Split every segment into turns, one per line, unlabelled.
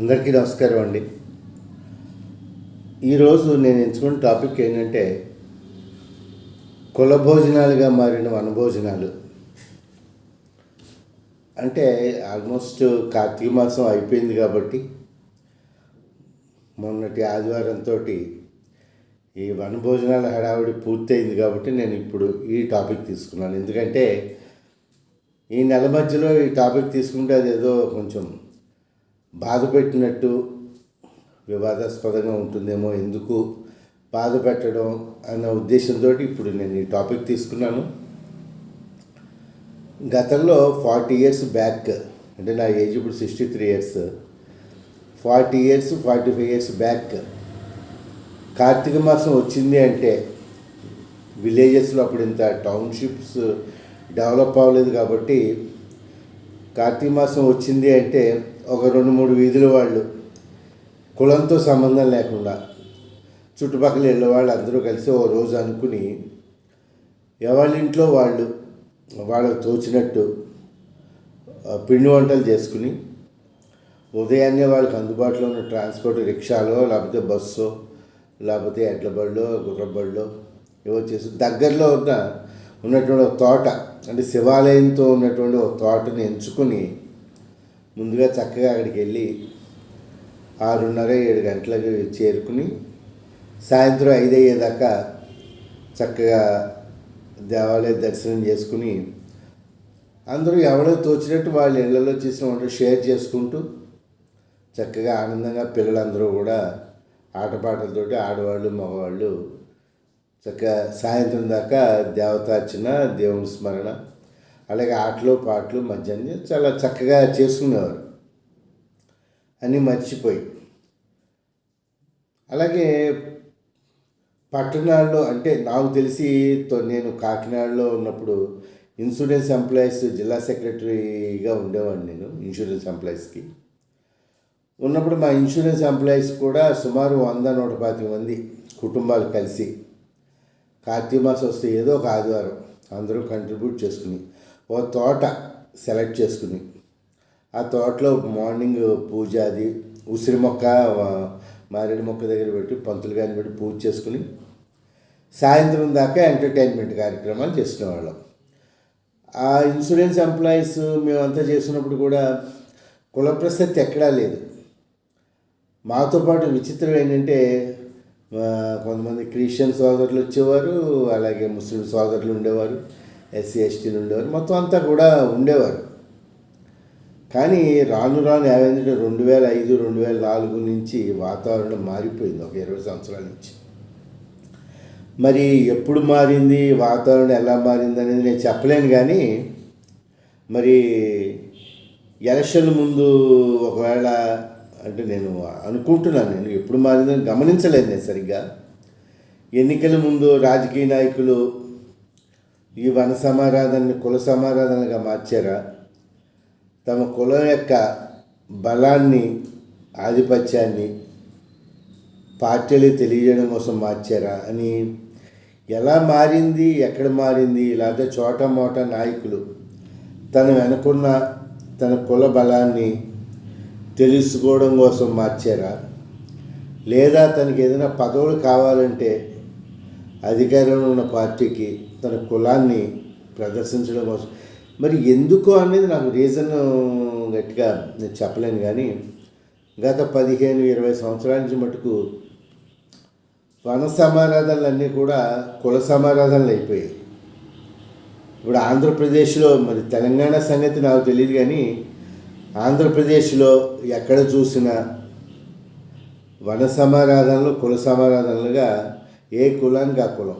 అందరికీ నమస్కారం అండి. ఈరోజు నేను ఎంచుకున్న టాపిక్ ఏంటంటే కుల భోజనాలుగా మారిన వనభోజనాలు అంటే ఆల్మోస్ట్ కార్తీక మాసం అయిపోయింది కాబట్టి మొన్నటి ఆదివారంతో ఈ వనభోజనాల హడావిడి పూర్తయింది కాబట్టి నేను ఇప్పుడు ఈ టాపిక్ తీసుకున్నాను. ఎందుకంటే ఈ నెల మధ్యలో ఈ టాపిక్ తీసుకుంటే అదేదో కొంచెం బాధపెట్టినట్టు వివాదాస్పదంగా ఉంటుందేమో ఎందుకు బాధ పెట్టడం అన్న ఉద్దేశంతో ఇప్పుడు నేను ఈ టాపిక్ తీసుకున్నాను. గతంలో ఫార్టీ ఇయర్స్ బ్యాక్ అంటే నా ఏజ్ ఇప్పుడు sixty three years forty years forty five years back Karthika మాసం వచ్చింది అంటే విలేజెస్లో అప్పుడు ఇంత టౌన్షిప్స్ డెవలప్ అవ్వలేదు కాబట్టి కార్తీక మాసం వచ్చింది అంటే ఒక రెండు మూడు వీధుల వాళ్ళు. కులంతో సంబంధం లేకుండా. చుట్టుపక్కల ఇళ్ళ వాళ్ళు అందరూ కలిసి ఓ రోజు అనుకుని ఎవరి ఇంట్లో వాళ్ళు వాళ్ళకు తోచినట్టు పిండి వంటలు చేసుకుని ఉదయాన్నే వాళ్ళకి అందుబాటులో ఉన్న ట్రాన్స్పోర్ట్ రిక్షాలో లేకపోతే బస్సు లేకపోతే ఎడ్ల బళ్ళో గుర్రబళ్ళో ఏవో చేసి దగ్గరలో ఉన్న ఉన్నటువంటి ఒక తోట అంటే శివాలయంతో ఉన్నటువంటి ఒక తోటని ఎంచుకుని ముందుగా చక్కగా అక్కడికి వెళ్ళి ఆరున్నర ఏడు గంటలకు చేరుకుని సాయంత్రం ఐదు అయ్యేదాకా చక్కగా దేవాలయ దర్శనం చేసుకుని అందరూ ఎవరో తోచినట్టు వాళ్ళ ఇళ్ళలో చేసిన వంట షేర్ చేసుకుంటూ చక్కగా ఆనందంగా పిల్లలందరూ కూడా ఆటపాటలతోటి ఆడవాళ్ళు మగవాళ్ళు చక్కగా సాయంత్రం దాకా దేవతార్చన దేవుని స్మరణ అలాగే ఆటలు పాటలు మధ్యాహ్నం చాలా చక్కగా చేసుకునేవారు. అన్నీ మర్చిపోయి. అలాగే పట్టణాల్లో అంటే నాకు తెలిసి తో- నేను కాకినాడలో ఉన్నప్పుడు ఇన్సూరెన్స్ ఎంప్లాయీస్ జిల్లా సెక్రటరీగా ఉండేవాడిని నేను ఇన్సూరెన్స్ ఎంప్లాయీస్కి. ఉన్నప్పుడు మా ఇన్సూరెన్స్ ఎంప్లాయీస్ కూడా సుమారు వంద నూట పాతిక మంది కుటుంబాలు కలిసి కార్తీక మాసం వస్తే ఏదో ఒక ఆదివారం అందరూ కంట్రిబ్యూట్ చేసుకుని ఓ తోట సెలెక్ట్ చేసుకుని. ఆ తోటలో మార్నింగ్ పూజ అది. ఉసిరి మొక్క మారేడు మొక్క దగ్గర పెట్టి పంతులు గారిని పెట్టి పూజ చేసుకుని సాయంత్రం దాకా ఎంటర్టైన్మెంట్ కార్యక్రమాలు చేసుకునేవాళ్ళం ఆ ఇన్సూరెన్స్ ఎంప్లాయీస్ మేమంతా చేసినప్పుడు కూడా కుల ప్రసక్తి ఎక్కడా లేదు. మాతో పాటు విచిత్రం ఏంటంటే కొంతమంది క్రిస్టియన్ సోదరులు వచ్చేవారు అలాగే ముస్లిం సోదరులు ఉండేవారు. ఎస్సీ ఎస్టీలు ఉండేవారు మొత్తం అంతా కూడా ఉండేవారు. కానీ రాను రాను ఏమైందంటే రెండు వేల ఐదు రెండు వేల నాలుగు నుంచి వాతావరణం మారిపోయింది ఒక ఇరవై సంవత్సరాల నుంచి. మరి ఎప్పుడు మారింది? వాతావరణం ఎలా మారింది అనేది నేను చెప్పలేను కానీ మరి ఎలక్షన్ ముందు ఒకవేళ అంటే నేను అనుకుంటున్నాను నేను ఎప్పుడు మారిందని గమనించలేదు నేను సరిగ్గా. ఎన్నికల ముందు రాజకీయ నాయకులు ఈ వన సమారాధనని కుల సమారాధనగా మార్చారా? తమ కులం యొక్క బలాన్ని ఆధిపత్యాన్ని పార్టీలు తెలియజేయడం కోసం మార్చారా అని? ఎలా మారింది? ఎక్కడ మారింది? లేకపోతే చోట మోట నాయకులు తన వెనుకున్న తన కుల బలాన్ని తెలుసుకోవడం కోసం మార్చారా? లేదా తనకి ఏదైనా పదవులు కావాలంటే అధికారంలో ఉన్న పార్టీకి తన కులాన్ని ప్రదర్శించడం కోసం. మరి ఎందుకు అనేది నాకు రీజన్ గట్టిగా నేను చెప్పలేను కానీ గత పదిహేను ఇరవై సంవత్సరాల నుంచి మటుకు వన సమారాధనలన్నీ కూడా కుల సమారాధనలు అయిపోయాయి. ఇప్పుడు ఆంధ్రప్రదేశ్లో మరి తెలంగాణ సంగతి నాకు తెలియదు కానీ ఆంధ్రప్రదేశ్లో ఎక్కడ చూసినా వన సమారాధనలు కుల సమారాధనలుగా ఏ కులానికి ఆ కులం?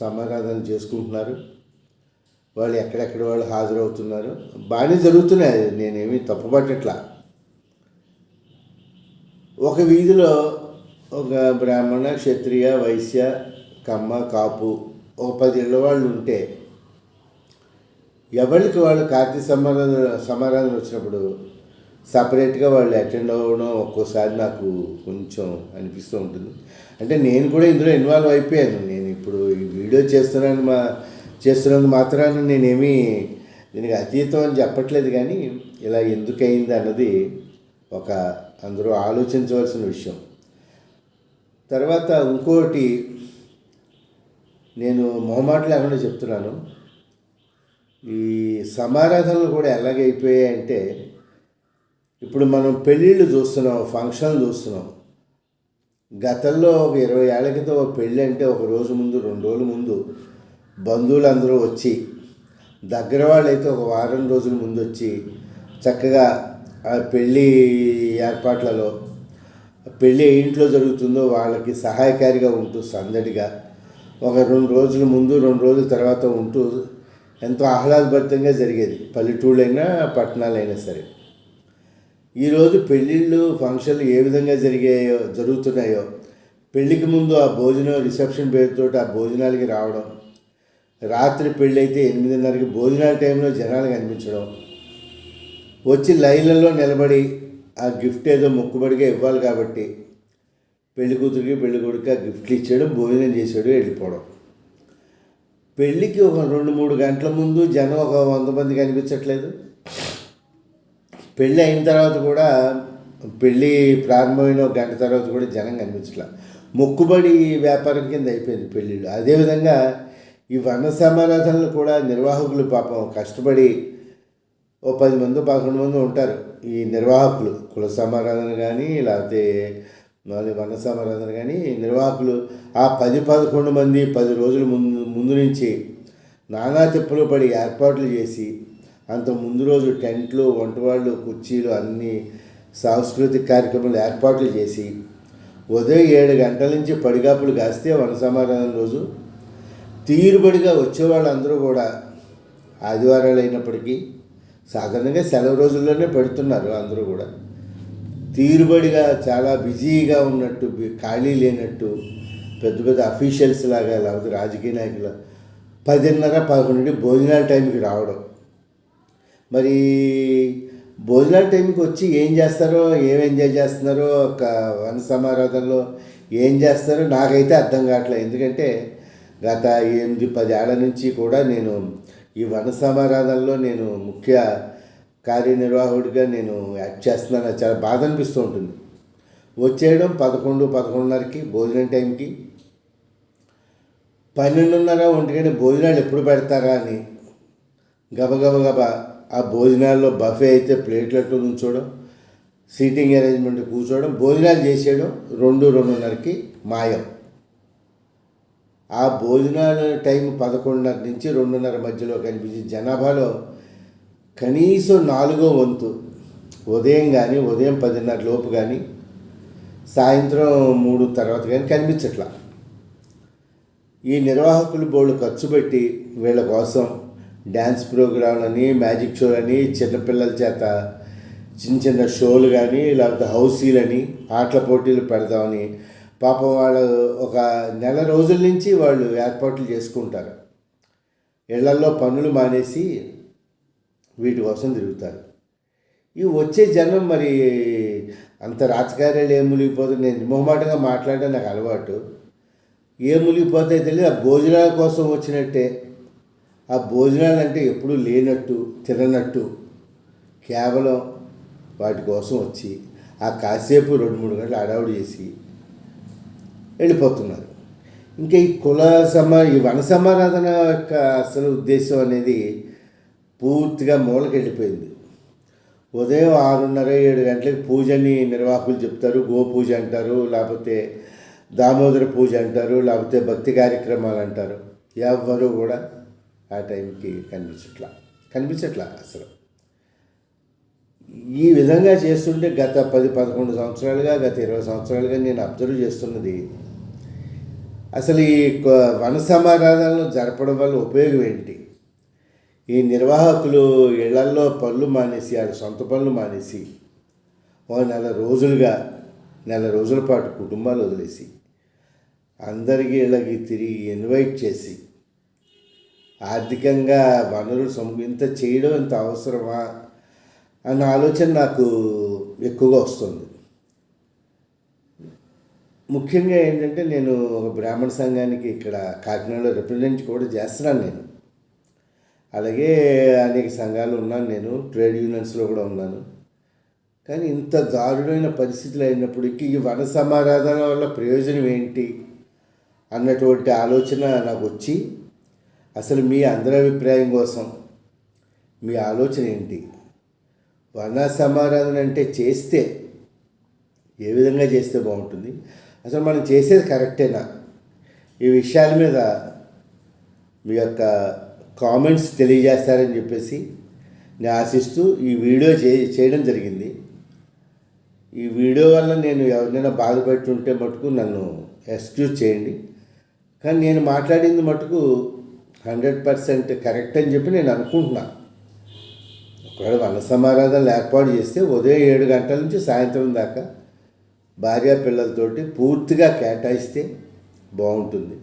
సమారాధన చేసుకుంటున్నారు. వాళ్ళు ఎక్కడెక్కడ వాళ్ళు హాజరవుతున్నారు. బాగానే జరుగుతున్నాయి. నేనేమి తప్పుపట్టట్లా. ఒక వీధిలో ఒక బ్రాహ్మణ క్షత్రియ వైశ్య కమ్మ కాపు ఒక పది ఇళ్ళ వాళ్ళు ఉంటే ఎవరికి వాళ్ళు కార్తీక సమారాధన సమారాధన వచ్చినప్పుడు సపరేట్గా వాళ్ళు అటెండ్ అవ్వడం ఒక్కోసారి నాకు కొంచెం అనిపిస్తూ ఉంటుంది. అంటే నేను కూడా ఇందులో ఇన్వాల్వ్ అయిపోయాను. నేను ఇప్పుడు ఈ వీడియో చేస్తున్నాను మా చేస్తున్నందు మాత్రాన నేనేమి దీనికి అతీతం అని చెప్పట్లేదు కానీ ఇలా ఎందుకయింది అన్నది ఒక అందరూ ఆలోచించవలసిన విషయం. తర్వాత ఇంకోటి నేను మొహమాట లేకుండా చెప్తున్నాను. ఈ సమారాధనలు కూడా ఎలాగైపోయాయంటే ఇప్పుడు మనం పెళ్ళిళ్ళు చూస్తున్నాం ఫంక్షన్లు చూస్తున్నాం. గతంలో ఒక ఇరవై ఏళ్ళ క్రితం ఒక పెళ్ళి అంటే ఒక రోజు ముందు రెండు రోజుల ముందు బంధువులు అందరూ వచ్చి దగ్గర వాళ్ళు అయితే ఒక వారం రోజుల ముందు వచ్చి చక్కగా ఆ పెళ్ళి ఏర్పాట్లలో పెళ్ళి ఏ ఇంట్లో జరుగుతుందో వాళ్ళకి సహాయకారిగా ఉంటూ సందడిగా ఒక రెండు రోజుల ముందు రెండు రోజుల తర్వాత ఉంటూ ఎంతో ఆహ్లాదభరితంగా జరిగేది. పల్లెటూళ్ళైనా పట్టణాలైనా సరే. ఈరోజు పెళ్ళిళ్ళు ఫంక్షన్లు ఏ విధంగా జరిగాయో జరుగుతున్నాయో పెళ్ళికి ముందు ఆ భోజనం రిసెప్షన్ పేరుతో ఆ భోజనాలకి రావడం రాత్రి పెళ్ళి అయితే ఎనిమిదిన్నరకి భోజనాల టైంలో జనాలు కనిపించడం వచ్చి లైన్లలో నిలబడి ఆ గిఫ్ట్ ఏదో మొక్కుబడిగా ఇవ్వాలి కాబట్టి పెళ్ళి కూతురికి పెళ్ళి కొడుకు ఆ గిఫ్ట్లు ఇచ్చాడు భోజనం చేసాడు వెళ్ళిపోవడం. పెళ్ళికి ఒక రెండు మూడు గంటల ముందు జనం ఒక వంద మంది కనిపించట్లేదు. పెళ్ళి అయిన తర్వాత కూడా పెళ్ళి ప్రారంభమైన ఒక గంట తర్వాత కూడా జనం కనిపించట్లా. మొక్కుబడి వ్యాపారం కింద అయిపోయింది పెళ్ళిళ్ళు. అదేవిధంగా ఈ వర్ణ సమారాధనలు కూడా నిర్వాహకులు పాపం కష్టపడి ఓ పది మంది పదకొండు మంది ఉంటారు. ఈ నిర్వాహకులు కుల సమారాధన కానీ లేకపోతే మళ్ళీ వర్ణ సమారాధన కానీ నిర్వాహకులు ఆ పది పదకొండు మంది పది రోజుల ముందు ముందు నుంచి నానా తిప్పలు పడి ఏర్పాట్లు చేసి అంత ముందు రోజు టెంట్లు వంటవాళ్ళు కుర్చీలు అన్ని సాంస్కృతిక కార్యక్రమాలు ఏర్పాట్లు చేసి ఉదయం ఏడు గంటల నుంచి పడిగాపులు కాస్తే వన సమాధానం రోజు. తీరుబడిగా వచ్చే వాళ్ళందరూ కూడా ఆదివారాలు అయినప్పటికీ సాధారణంగా సెలవు రోజుల్లోనే పెడుతున్నారు అందరూ కూడా. తీరుబడిగా చాలా బిజీగా ఉన్నట్టు ఖాళీ లేనట్టు పెద్ద పెద్ద అఫీషియల్స్ లాగా లేకపోతే రాజకీయ నాయకులు పదిన్నర పదకొండు భోజనాల టైంకి రావడం. మరి భోజనాల టైంకి వచ్చి ఏం చేస్తారో ఏం ఎంజాయ్ చేస్తున్నారో ఒక వన సమారాధనలో ఏం చేస్తారో నాకైతే అర్థం కావట్లేదు. ఎందుకంటే గత ఎనిమిది పది ఏళ్ళ నుంచి కూడా నేను ఈ వన సమారాధనలో నేను ముఖ్య కార్యనిర్వాహకుడిగా నేను యాక్ట్ చేస్తున్నాను. చాలా బాధ అనిపిస్తూ ఉంటుంది. వచ్చేయడం పదకొండు పదకొండున్నరకి భోజనం టైంకి. పన్నెండున్నర ఒంటికంటే భోజనాలు ఎప్పుడు పెడతారా అని గబగబ గబ ఆ భోజనాల్లో బఫే అయితే ప్లేట్లతో నుంచోవడం సీటింగ్ అరేంజ్మెంట్ కూర్చోవడం భోజనాలు చేసేయడం రెండు రెండున్నరకి మాయం. ఆ భోజనాల టైం పదకొండున్నర నుంచి రెండున్నర మధ్యలో కనిపించే జనాభాలో కనీసం నాలుగో వంతు ఉదయం కానీ ఉదయం పదిన్నర లోపు కానీ సాయంత్రం మూడు తర్వాత కానీ కనిపించట్లా. ఈ నిర్వాహకులు బోళ్ళు ఖర్చు పెట్టి వీళ్ళ కోసం డ్యాన్స్ ప్రోగ్రాంలని మ్యాజిక్ షోలని చిన్నపిల్లల చేత చిన్న చిన్న షోలు కానీ లేకపోతే హౌసీలని ఆటల పోటీలు పెడదామని పాపం వాళ్ళు ఒక నెల రోజుల నుంచి వాళ్ళు ఏర్పాట్లు చేసుకుంటారు. ఇళ్ళల్లో పనులు మానేసి వీటి కోసం తిరుగుతారు. ఈ వచ్చే జనం మరి అంత రాజకార్యాలు ఏం మునిగిపోతుంది నేను మొహమాటంగా మాట్లాడడం నాకు అలవాటు. ఏ మునిగిపోతాయి తెలియదు. ఆ భోజనాల కోసం వచ్చినట్టే. ఆ భోజనాలంటే ఎప్పుడూ లేనట్టు తిననట్టు కేవలం వాటి కోసం వచ్చి ఆ కాసేపు రెండు మూడు గంటలు అడావుడు చేసి వెళ్ళిపోతున్నారు. ఇంకా ఈ కుల సమా ఈ వన సమారాధన యొక్క అసలు ఉద్దేశం అనేది పూర్తిగా మూలకెళ్ళిపోయింది ఉదయం ఆరున్నర ఏడు గంటలకు పూజని నిర్వాహకులు చెప్తారు. గోపూజ అంటారు లేకపోతే దామోదర పూజ అంటారు లేకపోతే భక్తి కార్యక్రమాలు అంటారు. ఎవ్వరూ కూడా ఆ టైంకి కనిపించట్లా. కనిపించట్లా అసలు. ఈ విధంగా చేస్తుంటే గత పది పదకొండు సంవత్సరాలుగా గత ఇరవై సంవత్సరాలుగా నేను అబ్జర్వ్ చేస్తున్నది అసలు ఈ కొ- వన సమారాధనలు జరపడం వల్ల ఉపయోగం ఏంటి? ఈ నిర్వాహకులు ఇళ్ళల్లో పనులు మానేసి వాళ్ళ సొంత పనులు మానేసి ఒక నెల రోజులుగా నెల రోజుల పాటు కుటుంబాలు వదిలేసి అందరికీ ఇళ్ళకి తిరిగి ఇన్వైట్ చేసి ఆర్థికంగా వనరులు సమ ఇంత చేయడం ఇంత అవసరమా అన్న ఆలోచన నాకు ఎక్కువగా వస్తుంది. ముఖ్యంగా ఏంటంటే నేను ఒక బ్రాహ్మణ సంఘానికి ఇక్కడ కాకినాడలో రిప్రజెంట్ కూడా చేస్తున్నాను నేను. అలాగే అనేక సంఘాలు ఉన్నాను నేను ట్రేడ్ యూనియన్స్లో కూడా ఉన్నాను. కానీ ఇంత దారుణమైన పరిస్థితులు అయినప్పటికీ ఈ వన సమారాధన వల్ల ప్రయోజనం ఏంటి అన్నటువంటి ఆలోచన నాకు వచ్చి అసలు మీ అందరి అభిప్రాయం కోసం మీ ఆలోచన ఏంటి? వర్ణ సమారాధన అంటే చేస్తే ఏ విధంగా చేస్తే బాగుంటుంది? అసలు మనం చేసేది కరెక్టేనా? ఈ విషయాల మీద మీ యొక్క కామెంట్స్ తెలియజేస్తారని చెప్పేసి నేను ఆశిస్తూ ఈ వీడియో చే చేయడం జరిగింది. ఈ వీడియో వల్ల నేను ఎవరినైనా బాధపెట్టుంటే మటుకు నన్ను ఎక్స్క్యూజ్ చేయండి. కానీ నేను మాట్లాడింది మటుకు హండ్రెడ్ పర్సెంట్ కరెక్ట్ అని చెప్పి నేను అనుకుంటున్నాను ఒకవేళ వన సమారాధనలు ఏర్పాటు చేస్తే ఉదయం ఏడు గంటల నుంచి సాయంత్రం దాకా భార్యా పిల్లలతోటి పూర్తిగా కేటాయిస్తే బాగుంటుంది.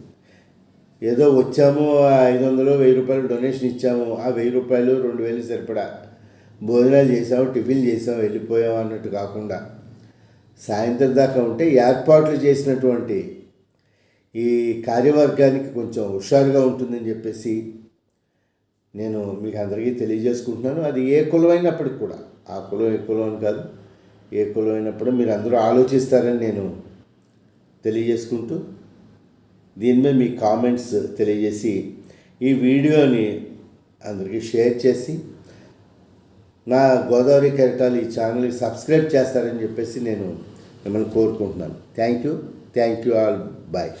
ఏదో వచ్చాము ఐదు వందలు వెయ్యి రూపాయలు డొనేషన్ ఇచ్చాము ఆ వెయ్యి రూపాయలు రెండు వేలు సరిపడా భోజనాలు చేసాము టిఫిన్ చేసాము వెళ్ళిపోయాము అన్నట్టు కాకుండా సాయంత్రం దాకా ఉంటే ఏర్పాట్లు చేసినటువంటి ఈ కార్యవర్గానికి కొంచెం హుషారుగా ఉంటుందని చెప్పేసి నేను మీకు అందరికీ తెలియజేసుకుంటున్నాను. అది ఏ కులమైనప్పటికి కూడా ఆ కులం ఏ కులం అని కాదు ఏ కులం అయినప్పుడు మీరు అందరూ ఆలోచిస్తారని నేను తెలియజేసుకుంటూ దీనిపై మీ కామెంట్స్ తెలియజేసి ఈ వీడియోని అందరికీ షేర్ చేసి నా గోదావరి కెరటాలు ఈ ఛానల్ని సబ్స్క్రైబ్ చేస్తారని చెప్పేసి నేను మిమ్మల్ని కోరుకుంటున్నాను. Thank you. Thank you all. Bye